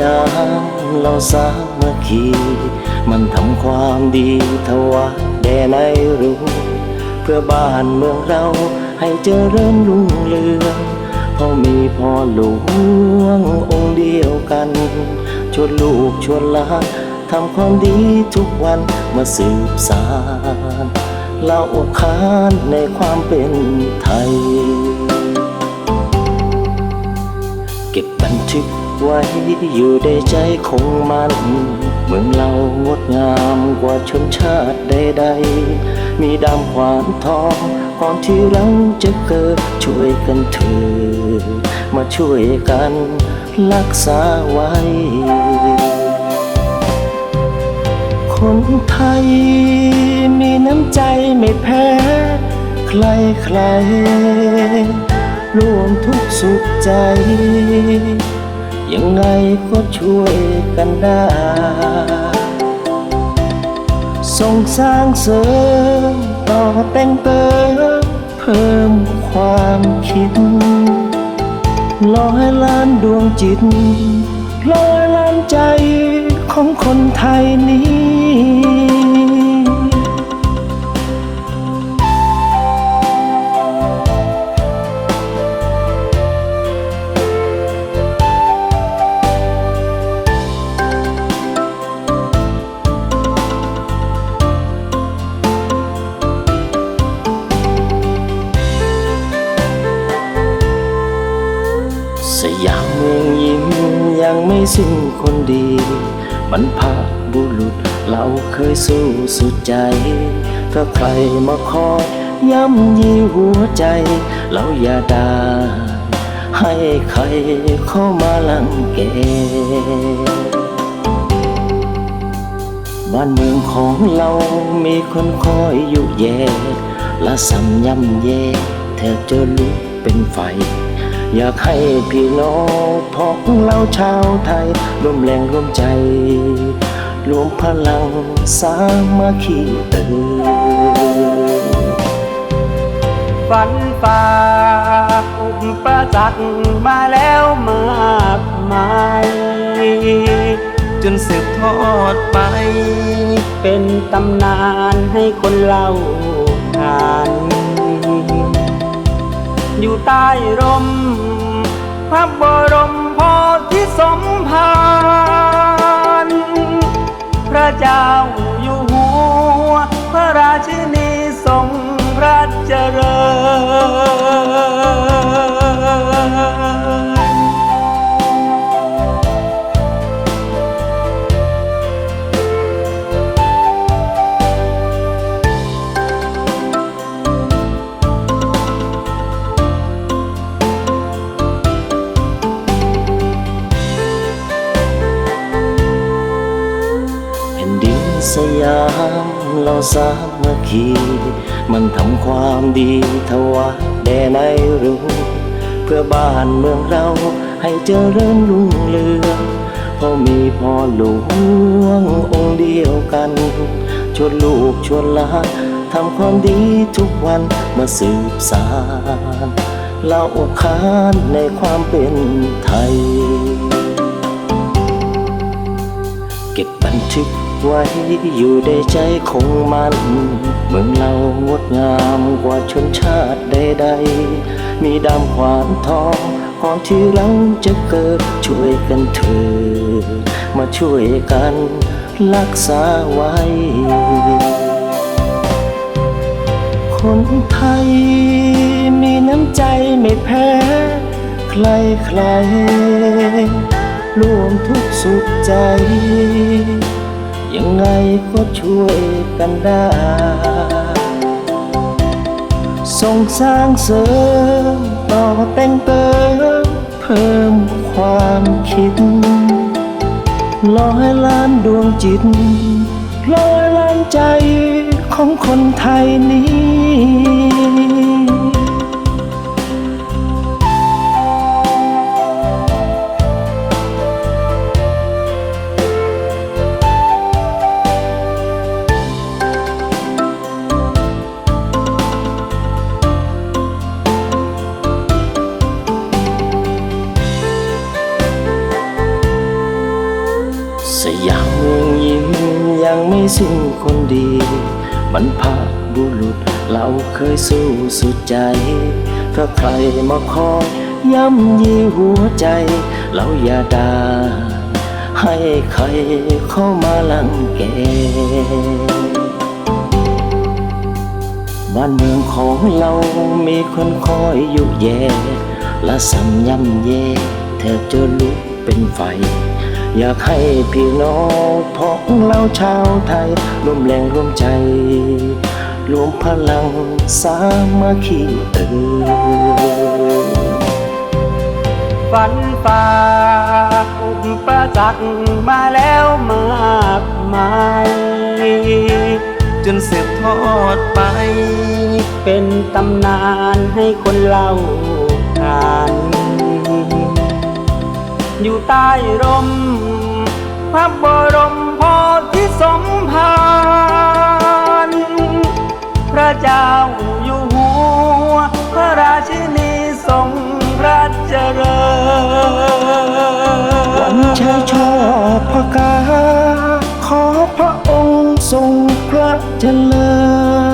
ยามเราสามัคคีมันทำความดีถวายแด่ในรู้ เพื่อบ้านเมืองเราให้เจริญรุ่งเรืองเพราะมีพ่อหลวงองค์เดียวกัน ชวนลูกชวนหลานทำความดีทุกวันมาสืบสานเล่าขานในความเป็นไทย เก็บบันทึก ไว้อยู่ในใจคงมัน เมืองเรางดงามกว่าชนชาติใดๆ มีดำขวานทองก่อนที่เราจะเกิดช่วยกันเถิดมาช่วยกันรักษาไว้ คนไทยมีน้ำใจไม่แพ้ ใครใครๆร่วมทุกสุขใจ ยังไงก็ช่วยกันได้ ส่งสร้างเสริมต่อแต่งเติมเพิ่มความคิดร้อยล้านดวงจิตร้อยล้านใจของคนไทยนี้ ยังไม่สิ้นคนดี มันพาบุรุษเราเคยสู้สุดใจถ้าใครมาคอยย้ำยีหัวใจ เราอย่าได้ให้ใครเข้ามาลังแกบ้านเมืองของเรามีคนคอยอยู่แย่และสัมย่ำแย่แทบจะลุกเป็นไฟ อยากให้พี่น้องพ้องเราชาวไทย ร่วมแรงร่วมใจ รวมพลังสามัคคีเออฝันฝ่าอุปสรรคมาแล้วมากมาย จนสืบทอดไป เป็นตำนานให้คนเล่าขาน อยู่ใต้ร่ม พระบรมโพธิสมภารพระเจ้า สยามเราสามัคคีมันทำความดีถวายแด่ในรู้ เพื่อบ้านเมืองเราให้เจริญรุ่งเรืองเพราะมีพ่อหลวงองค์เดียวกัน ชวนลูกชวนหลานทำความดีทุกวันมาสืบสานเล่าขานในความเป็นไทย เก็บบันทึก ไว้อยู่ในใจคงมัน เมืองเรางดงามกว่าชนชาติใดๆ มีดำขวานทองก่อนที่เราจะเกิดช่วยกันเถิดมาช่วยกันรักษาไว้ คนไทยมีน้ำใจไม่แพ้ ใครใครร่วมทุกสุขใจ ยังไงก็ช่วยกันได้ ส่งสร้างเสริมต่อแต่งเติมเพิ่มความคิดร้อยล้านดวงจิตร้อยล้านใจของคนไทยนี้ สยามเมืองยิ่งยังไม่สิ้นคนดีบรรพบุรุษเราเคยสู้สุดใจ ถ้าใครมาคอยย้ำยีหัวใจ เราอย่าด่าให้ใครเข้ามาลังแก บ้านเมืองของเรามีคนคอยอยู่แย่ และสัมย่ำแย่แทบจะลุกเป็นไฟ อยากให้พี่น้องพ้องเราชาวไทยร่วมแรงร่วมใจ รวมพลังสามัคคีเออฝันฝ่าอุปสรรคมาแล้วมากมายจนสืบทอดไป เป็นตำนานให้คนเล่าขาน อยู่ใต้ร่มพระบรมโพธิสมภารพระเจ้าอยู่หัว พระราชินีทรงพระเจริญวันชัยชอบพระกาขอพระองค์ทรงพระเจริญ